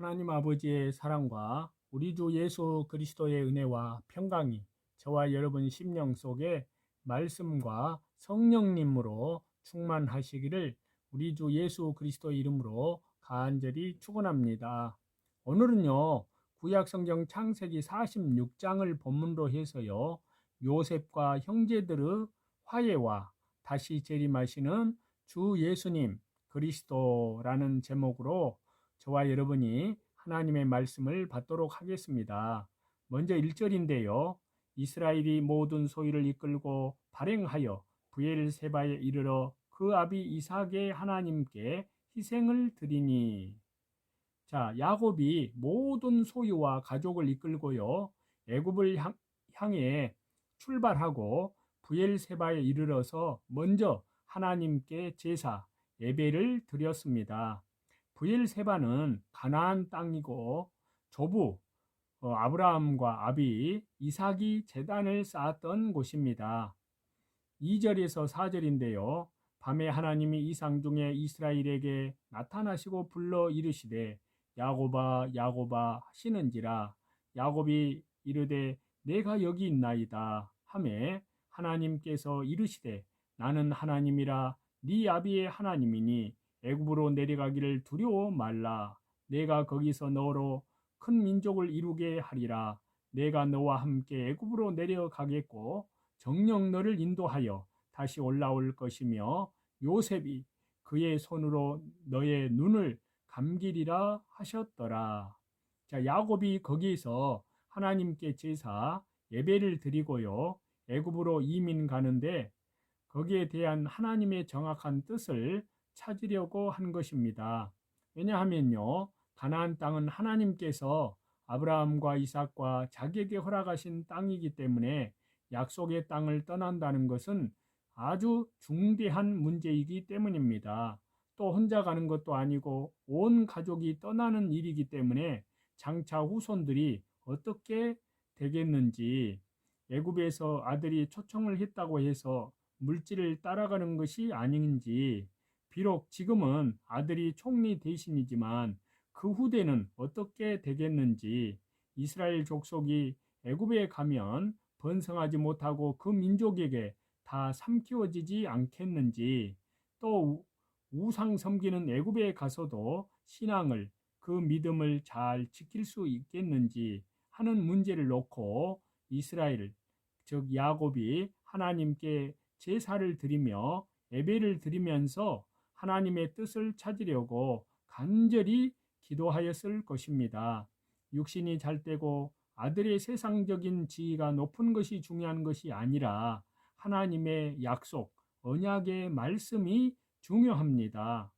하나님 아버지의 사랑과 우리 주 예수 그리스도의 은혜와 평강이 저와 여러분 심령 속에 말씀과 성령님으로 충만하시기를 우리 주 예수 그리스도 이름으로 간절히 축원합니다. 오늘은요. 구약 성경 창세기 46장을 본문으로 해서요. 요셉과 형제들의 화해와 다시 재림하시는 주 예수님 그리스도라는 제목으로 저와 여러분이 하나님의 말씀을 받도록 하겠습니다. 먼저 1절인데요. 이스라엘이 모든 소유를 이끌고 발행하여 부엘세바에 이르러 그 아비 이삭의 하나님께 희생을 드리니 자 야곱이 모든 소유와 가족을 이끌고요 애굽을 향, 향해 출발하고 부엘세바에 이르러서 먼저 하나님께 제사 예배를 드렸습니다. 부엘세바는 가나안 땅이고 조부 어, 아브라함과 아비 이삭이 재단을 쌓았던 곳입니다. 2절에서 4절인데요. 밤에 하나님이 이상 중에 이스라엘에게 나타나시고 불러 이르시되 야고바 야고바 하시는지라 야곱이 이르되 내가 여기 있나이다 하매 하나님께서 이르시되 나는 하나님이라 네 아비의 하나님이니 애굽으로 내려가기를 두려워 말라 내가 거기서 너로 큰 민족을 이루게 하리라 내가 너와 함께 애굽으로 내려가겠고 정령 너를 인도하여 다시 올라올 것이며 요셉이 그의 손으로 너의 눈을 감기리라 하셨더라. 자, 야곱이 거기서 하나님께 제사 예배를 드리고요. 애굽으로 이민 가는데 거기에 대한 하나님의 정확한 뜻을 찾으려고 한 것입니다. 왜냐하면요. 가나안 땅은 하나님께서 아브라함과 이삭과 자기에게 허락하신 땅이기 때문에 약속의 땅을 떠난다는 것은 아주 중대한 문제이기 때문입니다. 또 혼자 가는 것도 아니고 온 가족이 떠나는 일이기 때문에 장차 후손들이 어떻게 되겠는지 애굽에서 아들이 초청을 했다고 해서 물질을 따라가는 것이 아닌지 비록 지금은 아들이 총리 대신이지만 그 후대는 어떻게 되겠는지 이스라엘 족속이 애굽에 가면 번성하지 못하고 그 민족에게 다 삼키워지지 않겠는지 또 우상 섬기는 애굽에 가서도 신앙을 그 믿음을 잘 지킬 수 있겠는지 하는 문제를 놓고 이스라엘 즉 야곱이 하나님께 제사를 드리며 예배를 드리면서 하나님의 뜻을 찾으려고 간절히 기도하였을 것입니다. 육신이 잘되고 아들의 세상적인 지위가 높은 것이 중요한 것이 아니라 하나님의 약속, 언약의 말씀이 중요합니다.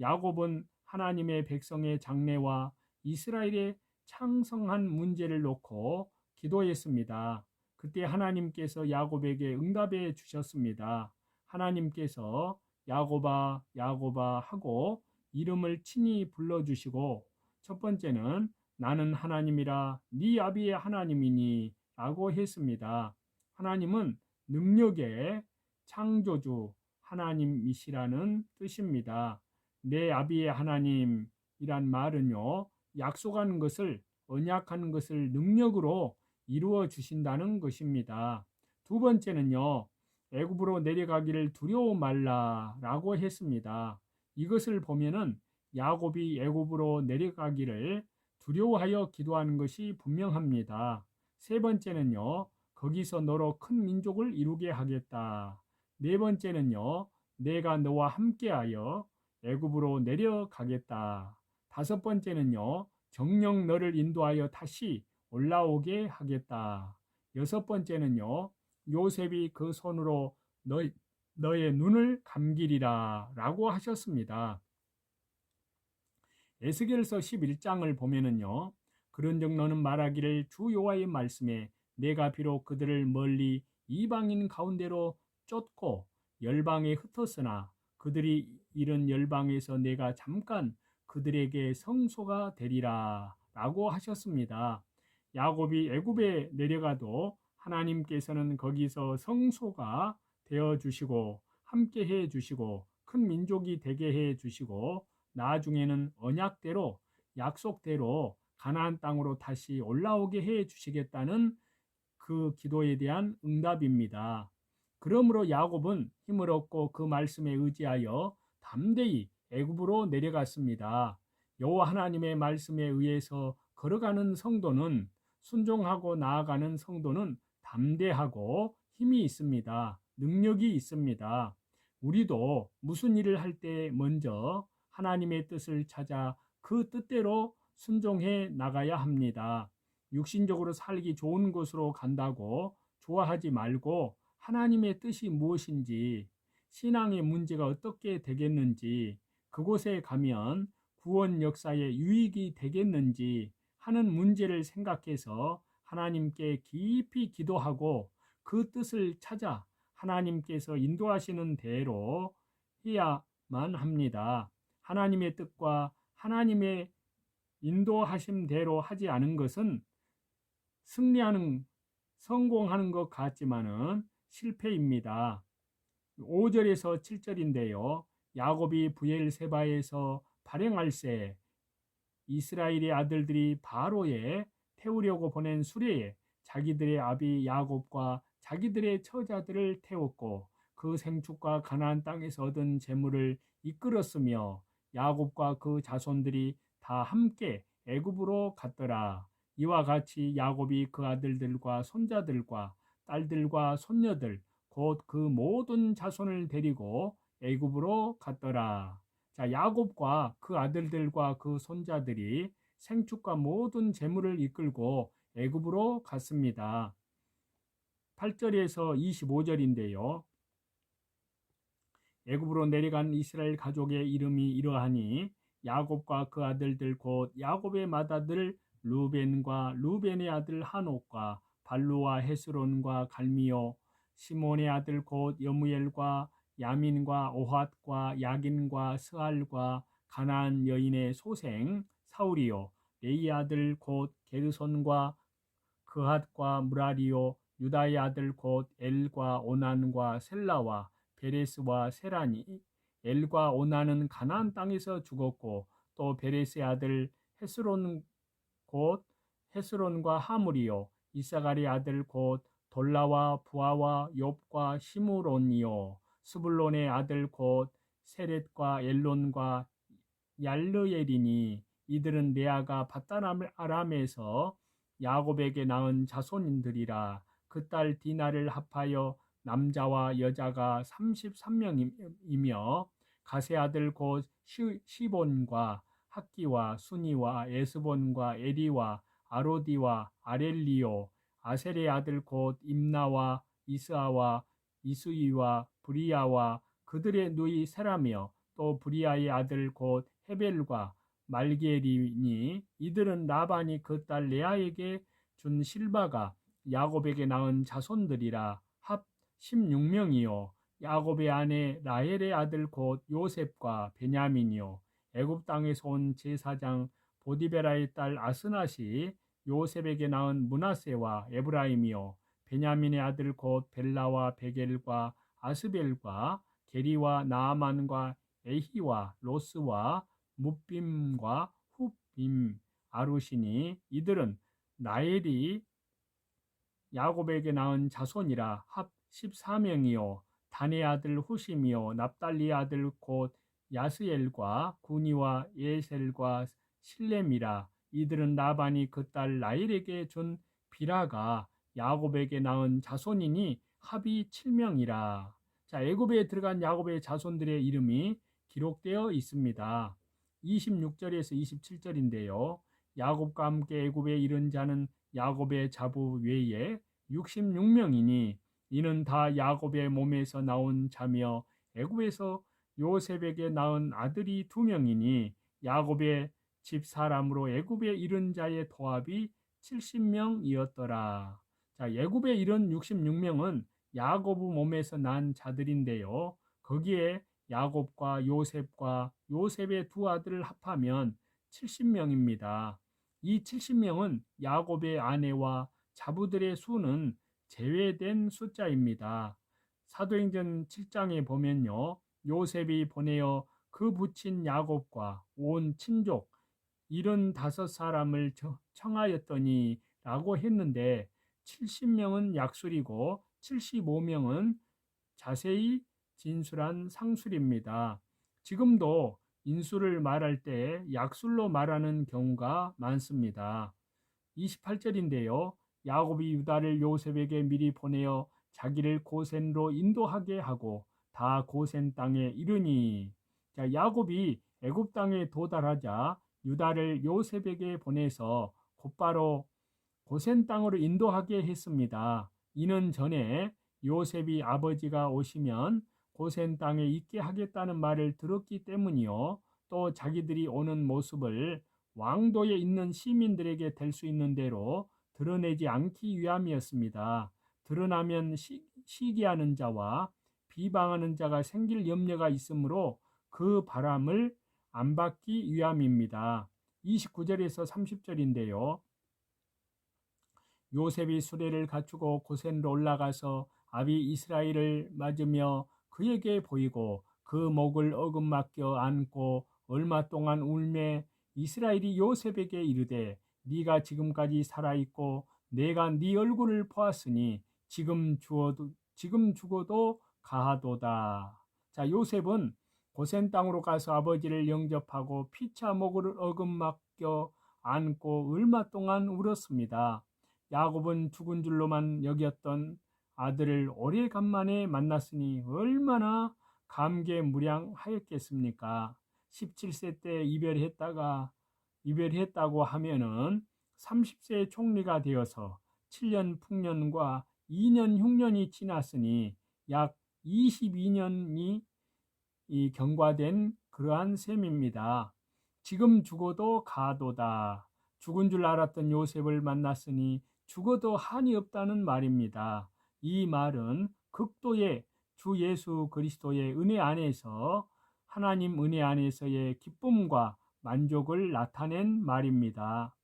야곱은 하나님의 백성의 장래와 이스라엘의 창성한 문제를 놓고 기도했습니다. 그때 하나님께서 야곱에게 응답해 주셨습니다. 하나님께서 야곱아 야곱아 하고 이름을 친히 불러주시고 첫 번째는 나는 하나님이라 네 아비의 하나님이니 라고 했습니다. 하나님은 능력의 창조주 하나님이시라는 뜻입니다. 내 아비의 하나님이란 말은요, 약속하는 것을, 언약하는 것을 능력으로 이루어 주신다는 것입니다. 두 번째는요, 애굽으로 내려가기를 두려워 말라라고 했습니다. 이것을 보면은 야곱이 애굽으로 내려가기를 두려워하여 기도하는 것이 분명합니다. 세 번째는요, 거기서 너로 큰 민족을 이루게 하겠다. 네 번째는요, 내가 너와 함께하여 애굽으로 내려가겠다. 다섯 번째는요, 정령 너를 인도하여 다시 올라오게 하겠다. 여섯 번째는요, 요셉이 그 손으로 너, 너의 눈을 감기리라 라고 하셨습니다. 에스겔서 11장을 보면은요, 그런즉 너는 말하기를 주 여호와의 말씀에 내가 비록 그들을 멀리 이방인 가운데로 쫓고 열방에 흩었으나 그들이 이런 열방에서 내가 잠깐 그들에게 성소가 되리라 라고 하셨습니다. 야곱이 애굽에 내려가도 하나님께서는 거기서 성소가 되어 주시고 함께 해 주시고 큰 민족이 되게 해 주시고 나중에는 언약대로 약속대로 가나안 땅으로 다시 올라오게 해 주시겠다는 그 기도에 대한 응답입니다. 그러므로 야곱은 힘을 얻고 그 말씀에 의지하여 담대히 애굽으로 내려갔습니다. 여호와 하나님의 말씀에 의해서 걸어가는 성도는 순종하고 나아가는 성도는 담대하고 힘이 있습니다. 능력이 있습니다. 우리도 무슨 일을 할 때 먼저 하나님의 뜻을 찾아 그 뜻대로 순종해 나가야 합니다. 육신적으로 살기 좋은 곳으로 간다고 좋아하지 말고 하나님의 뜻이 무엇인지, 신앙의 문제가 어떻게 되겠는지, 그곳에 가면 구원 역사에 유익이 되겠는지 하는 문제를 생각해서 하나님께 깊이 기도하고 그 뜻을 찾아 하나님께서 인도하시는 대로 해야만 합니다. 하나님의 뜻과 하나님의 인도하심대로 하지 않은 것은 승리하는 성공하는 것 같지만은 실패입니다. 5절에서 7절인데요. 야곱이 부엘세바에서 발행할새 이스라엘의 아들들이 바로에 태우려고 보낸 수레에 자기들의 아비 야곱과 자기들의 처자들을 태웠고 그 생축과 가나안 땅에서 얻은 재물을 이끌었으며 야곱과 그 자손들이 다 함께 애굽으로 갔더라. 이와 같이 야곱이 그 아들들과 손자들과 딸들과 손녀들 곧 그 모든 자손을 데리고 애굽으로 갔더라. 자, 야곱과 그 아들들과 그 손자들이 생축과 모든 재물을 이끌고 애굽으로 갔습니다. 8절에서 25절인데요. 애굽으로 내려간 이스라엘 가족의 이름이 이러하니 야곱과 그 아들들 곧 야곱의 맏아들 루벤과 루벤의 아들 한옥과 발루와 헤스론과 갈미오 시몬의 아들 곧 여무엘과 야민과 오핫과 야긴과 스알과 가나안 여인의 소생 사울이요. 레이 아들 곧 게르손과 그핫과 무라리오 유다의 아들 곧 엘과 오난과 셀라와 베레스와 세라니 엘과 오나는 가나안 땅에서 죽었고 또 베레스의 아들 헤스론 곧 헤스론과 하물이요. 이사가리 아들 곧 돌라와 부아와 욥과 시므론이요. 스불론의 아들 곧 세렛과 엘론과 얄르엘이니 이들은 레아가 바다람에서 야곱에게 낳은 자손인들이라 그 딸 디나를 합하여 남자와 여자가 33명이며 가세 아들 곧 시본과 학기와 순이와 에스본과 에리와 아로디와 아렐리오 아셀의 아들 곧 임나와 이스아와 이수이와 브리아와 그들의 누이 세라며 또 브리아의 아들 곧 헤벨과 말게리니 이들은 라반이 그 딸 레아에게 준 실바가 야곱에게 낳은 자손들이라 합 16명이요. 야곱의 아내 라헬의 아들 곧 요셉과 베냐민이요. 애굽 땅에서 온 제사장 보디베라의 딸 아스낫이 요셉에게 낳은 문하세와 에브라임이요. 베냐민의 아들 곧 벨라와 베겔과 아스벨과 게리와 나아만과 에히와 로스와 무빔과 후빔 아루시니 이들은 나엘이 야곱에게 낳은 자손이라 합 14명이요 단의 아들 후심이요 납달리 아들 곧 야스엘과 구니와 예셀과 실렘이라 이들은 나반이 그 딸 라일에게 준 비라가 야곱에게 낳은 자손이니 합이 7명이라. 자, 애굽에 들어간 야곱의 자손들의 이름이 기록되어 있습니다. 26절에서 27절인데요. 야곱과 함께 애굽에 이른 자는 야곱의 자부 외에 66명이니 이는 다 야곱의 몸에서 나온 자며 애굽에서 요셉에게 낳은 아들이 두 명이니 야곱의 집 사람으로 애굽에 이른 자의 도합이 70명이었더라. 자, 애굽에 이른 66명은 야곱 몸에서 난 자들인데요. 거기에 야곱과 요셉과 요셉의 두 아들을 합하면 70명입니다. 이 70명은 야곱의 아내와 자부들의 수는 제외된 숫자입니다. 사도행전 7장에 보면요. 요셉이 보내어 그 부친 야곱과 온 친족 75 사람을 청하였더니 라고 했는데 70명은 약술이고 75명은 자세히 진술한 상술입니다. 지금도 인수를 말할 때 약술로 말하는 경우가 많습니다. 28절인데요. 야곱이 유다를 요셉에게 미리 보내어 자기를 고센로 인도하게 하고 다 고센 땅에 이르니 자, 야곱이 애굽 땅에 도달하자 유다를 요셉에게 보내서 곧바로 고센 땅으로 인도하게 했습니다. 이는 전에 요셉이 아버지가 오시면 고센 땅에 있게 하겠다는 말을 들었기 때문이요. 또 자기들이 오는 모습을 왕도에 있는 시민들에게 될 수 있는 대로 드러내지 않기 위함이었습니다. 드러나면 시, 시기하는 자와 비방하는 자가 생길 염려가 있으므로 그 바람을 안 받기 위함입니다. 29절에서 30절인데요. 요셉이 수레를 갖추고 고센로 올라가서 아비 이스라엘을 맞으며 그에게 보이고 그 목을 어금맞겨 안고 얼마 동안 울매 이스라엘이 요셉에게 이르되 네가 지금까지 살아 있고 내가 네 얼굴을 보았으니 지금 죽어도 지금 죽어도 가하도다. 자 요셉은 고센 땅으로 가서 아버지를 영접하고 피차 목을 어금맞겨 안고 얼마 동안 울었습니다. 야곱은 죽은 줄로만 여겼던 아들을 오래간만에 만났으니 얼마나 감개무량하였겠습니까? 17세 때 이별했다가 이별했다고 하면은 30세 총리가 되어서 7년 풍년과 2년 흉년이 지났으니 약 22년이 이 경과된 그러한 셈입니다. 지금 죽어도 가도다. 죽은 줄 알았던 요셉을 만났으니 죽어도 한이 없다는 말입니다. 이 말은 극도의 주 예수 그리스도의 은혜 안에서 하나님 은혜 안에서의 기쁨과 만족을 나타낸 말입니다.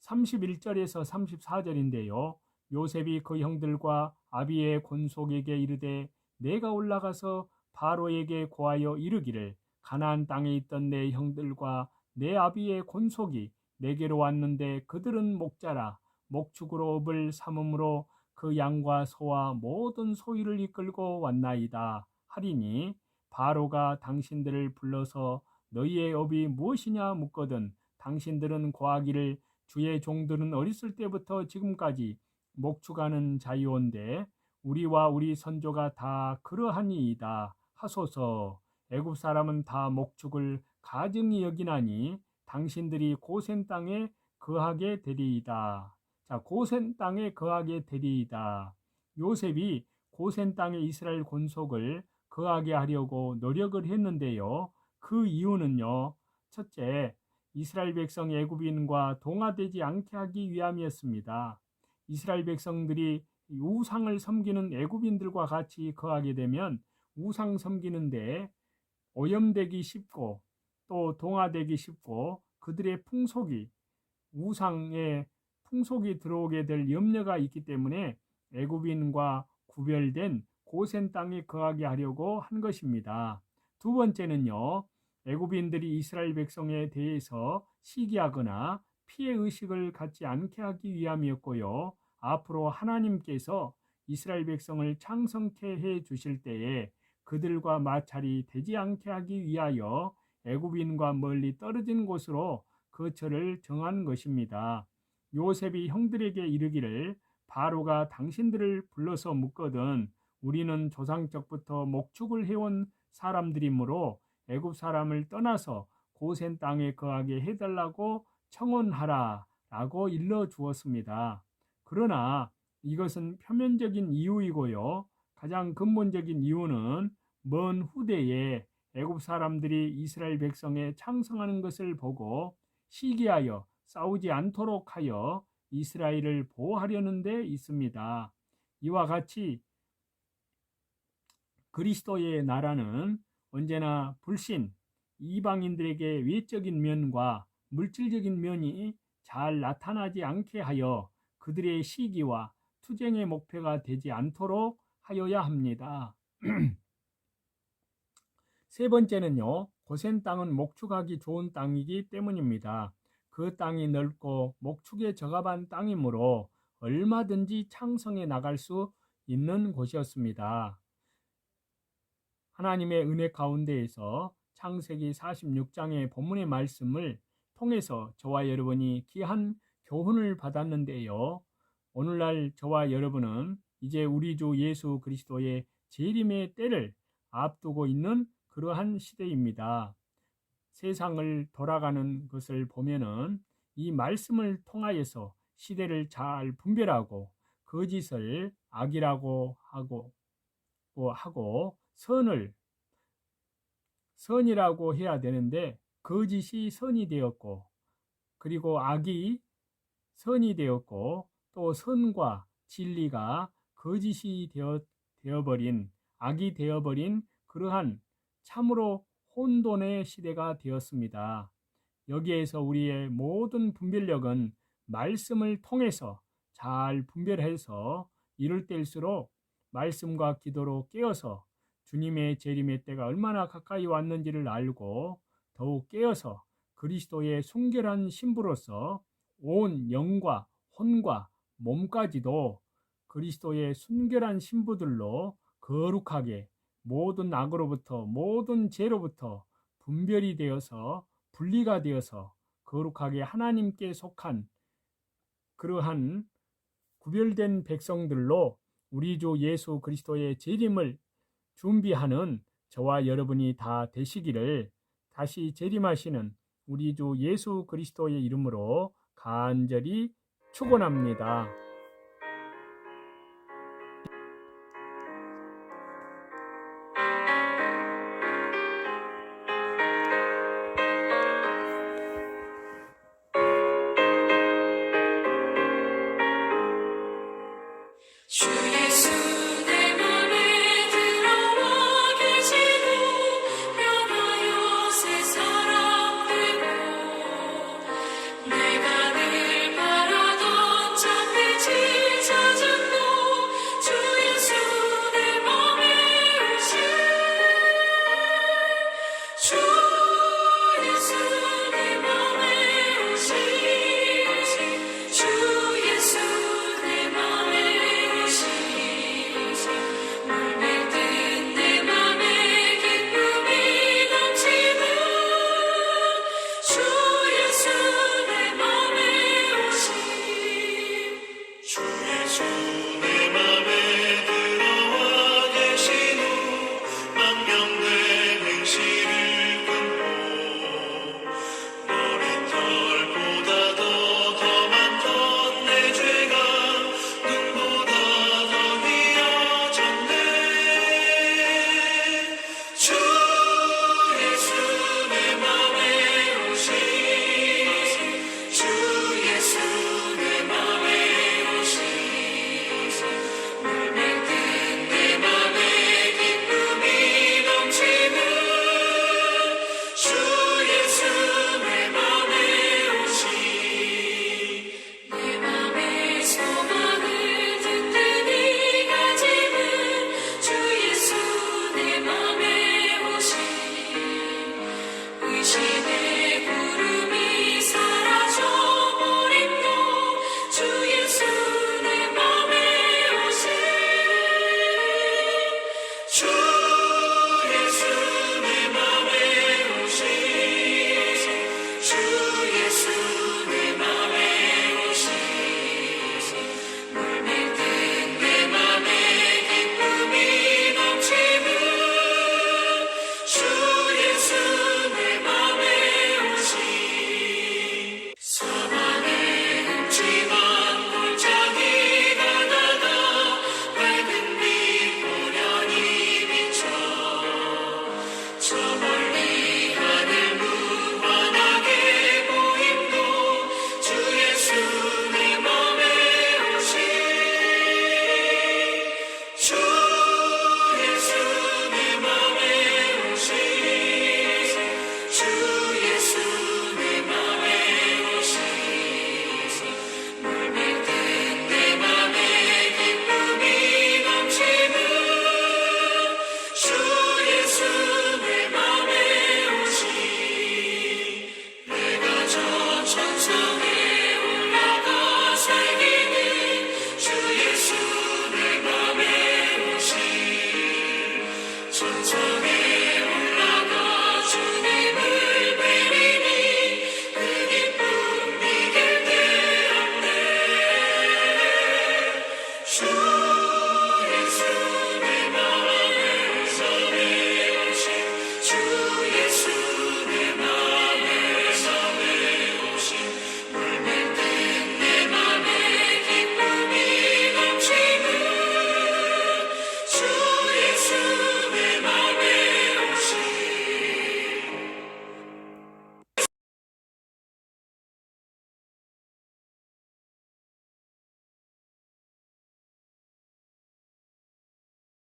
31절에서 34절인데요. 요셉이 그 형들과 아비의 권속에게 이르되 내가 올라가서 바로에게 고하여 이르기를 가나안 땅에 있던 내 형들과 내 아비의 권속이 내게로 왔는데 그들은 목자라 목축으로 업을 삼음으로 그 양과 소와 모든 소유를 이끌고 왔나이다 하리니 바로가 당신들을 불러서 너희의 업이 무엇이냐 묻거든 당신들은 고하기를 주의 종들은 어렸을 때부터 지금까지 목축하는 자유온데 우리와 우리 선조가 다 그러하니이다 하소서 애굽 사람은 다 목축을 가증히 여기나니 당신들이 고센 땅에 거하게 되리이다. 자, 고센 땅에 거하게 되리이다. 요셉이 고센 땅에 이스라엘 권속을 거하게 하려고 노력을 했는데요. 그 이유는요. 첫째, 이스라엘 백성 애굽인과 동화되지 않게 하기 위함이었습니다. 이스라엘 백성들이 우상을 섬기는 애굽인들과 같이 거하게 되면 우상 섬기는데 오염되기 쉽고 또 동화되기 쉽고 그들의 풍속이 우상의 풍속이 들어오게 될 염려가 있기 때문에 애굽인과 구별된 고센 땅에 거하게 하려고 한 것입니다. 두 번째는요. 애굽인들이 이스라엘 백성에 대해서 시기하거나 피해 의식을 갖지 않게 하기 위함이었고요. 앞으로 하나님께서 이스라엘 백성을 창성케 해 주실 때에 그들과 마찰이 되지 않게 하기 위하여 애굽인과 멀리 떨어진 곳으로 거처를 정한 것입니다. 요셉이 형들에게 이르기를 바로가 당신들을 불러서 묻거든 우리는 조상적부터 목축을 해온 사람들이므로 애굽 사람을 떠나서 고센 땅에 거하게 해달라고 청원하라 라고 일러 주었습니다. 그러나 이것은 표면적인 이유이고요. 가장 근본적인 이유는 먼 후대에 애굽 사람들이 이스라엘 백성에 창성하는 것을 보고 시기하여 싸우지 않도록 하여 이스라엘을 보호하려는 데 있습니다. 이와 같이 그리스도의 나라는 언제나 불신, 이방인들에게 외적인 면과 물질적인 면이 잘 나타나지 않게 하여 그들의 시기와 투쟁의 목표가 되지 않도록 하여야 합니다. 세 번째는요, 고센 땅은 목축하기 좋은 땅이기 때문입니다. 그 땅이 넓고 목축에 적합한 땅이므로 얼마든지 창성해 나갈 수 있는 곳이었습니다. 하나님의 은혜 가운데에서 창세기 46장의 본문의 말씀을 통해서 저와 여러분이 귀한 교훈을 받았는데요. 오늘날 저와 여러분은 이제 우리 주 예수 그리스도의 재림의 때를 앞두고 있는 그러한 시대입니다. 세상을 돌아가는 것을 보면은 이 말씀을 통하여서 시대를 잘 분별하고 거짓을 악이라고 하고 뭐 하고 선을 선이라고 해야 되는데 거짓이 선이 되었고 그리고 악이 선이 되었고 또 선과 진리가 거짓이 되어, 되어버린 악이 되어버린 그러한 참으로 혼돈의 시대가 되었습니다. 여기에서 우리의 모든 분별력은 말씀을 통해서 잘 분별해서 이럴 때일수록 말씀과 기도로 깨어서 주님의 재림의 때가 얼마나 가까이 왔는지를 알고 더욱 깨어서 그리스도의 순결한 신부로서 온 영과 혼과 몸까지도 그리스도의 순결한 신부들로 거룩하게 모든 악으로부터 모든 죄로부터 분별이 되어서 분리가 되어서 거룩하게 하나님께 속한 그러한 구별된 백성들로 우리 주 예수 그리스도의 재림을 준비하는 저와 여러분이 다 되시기를 다시 재림하시는 우리 주 예수 그리스도의 이름으로 간절히 축원합니다.